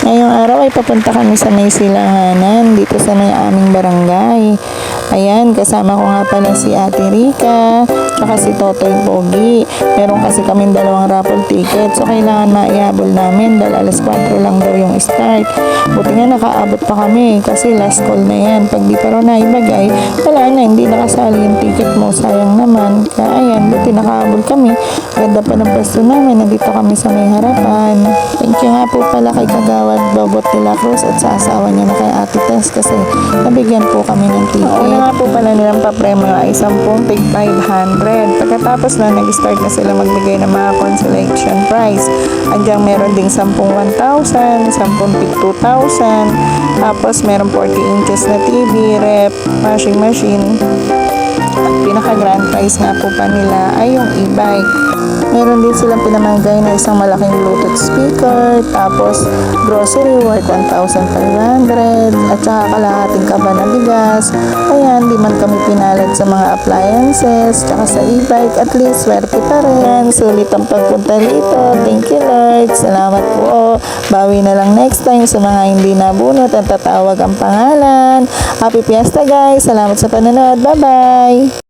Ngayong araw ay papunta kami sa may silanganan dito sa may aming barangay. Ayan, kasama ko nga pala si Ate Rika, tsaka si Totoy Pogi. Meron kasi kaming dalawang raffle ticket, so kailangan maihabol namin dahil alas 4 lang daw yung start. Buti nga nakaabot pa kami kasi last call na yan. Pag di pa raw naibagay, wala na, hindi nakasali yung ticket mo. Sayang naman. Kaya ayan, buti nakahabol kami. Ganda pa ng pwesto namin, nandito kami sa may harapan. Thank you nga po pala kay Kagawad Bobot de la Cruz at sa asawa niya na kay Ate Tess kasi nabigyan po kami ng ticket. Una nga po pala nilang papremyo ay 10 tig 500. Pagkatapos na nag-start na sila magbigay ng mga consolation prize. Andiyan meron ding 10 1,000, 10 tig 2,000, tapos meron 40 inches na TV, rep, washing machine. At pinaka grand prize nga po pa nila ay yung e-bike. Meron din silang pinamagay na isang malaking Bluetooth speaker, tapos grocery worth 1,500, at saka kalahating kaba na bigas. Ayan, di man kami pinalad sa mga appliances, tsaka sa e-bike, at least swerte pa rin. Sulit ang pagpunta rito. Thank you Lord. Salamat po. Bawi na lang next time sa mga hindi nabunot at tatawag ang pangalan. Happy Fiesta guys. Salamat sa panonood. Bye-bye.